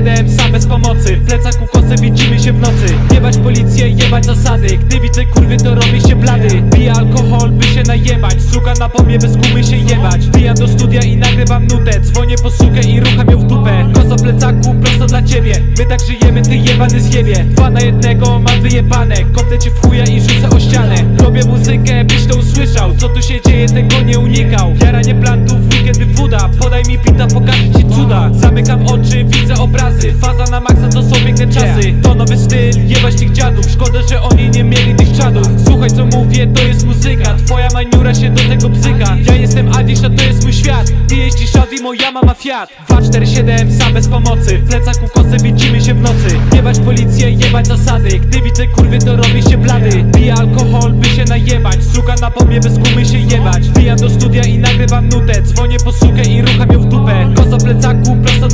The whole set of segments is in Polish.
7 sam bez pomocy. W plecaku kosę widzimy się w nocy. Jebać policję, jebać zasady. Gdy widzę kurwy to robię się blady. Piję alkohol by się najebać. Suka na pomie bez gumy się jebać. Wbijam do studia i nagrywam nutę. Dzwonię po sukę i rucham ją w dupę. Kosa plecaku prosto dla ciebie. My tak żyjemy, ty jebany zjebie. Dwa na jednego mam wyjebane. Kopnę cię w chuja i rzucę o ścianę. Robię muzykę, byś to usłyszał. Co tu się dzieje, tego nie unikał na maksa, to są piękne czasy. To nowy styl, jebać tych dziadów. Szkoda, że oni nie mieli tych czadów. Słuchaj co mówię, to jest muzyka. Twoja maniura się do tego bzyka. Ja jestem Adiś, a to jest mój świat. Ty jeździsz Audi, moja mama Fiat. 247, sam bez pomocy. W plecaku kosę widzimy się w nocy. Jebać policję, jebać zasady. Gdy widzę kurwy, to robię się blady. Piję alkohol, by się najebać. Suka na pomie, bez gumy się jebać. Wbijam do studia i nagrywam nutę. Dzwonię po sukę i rucham ją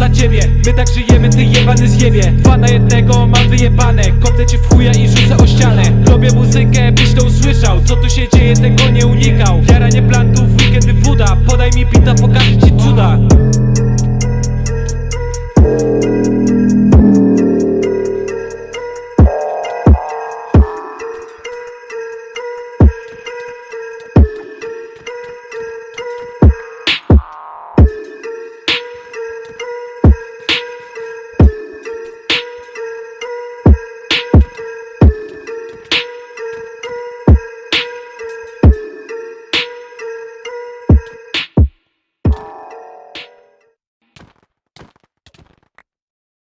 dla ciebie My tak żyjemy, ty jebany zjebie. Dwa na jednego mam wyjebane. Kopnę cię w chuja i rzucę o ścianę. Robię muzykę, byś to usłyszał. Co tu się dzieje, tego nie unikał. Jaranie plantów, weekendy woda Podaj mi pita, pokażę ci cuda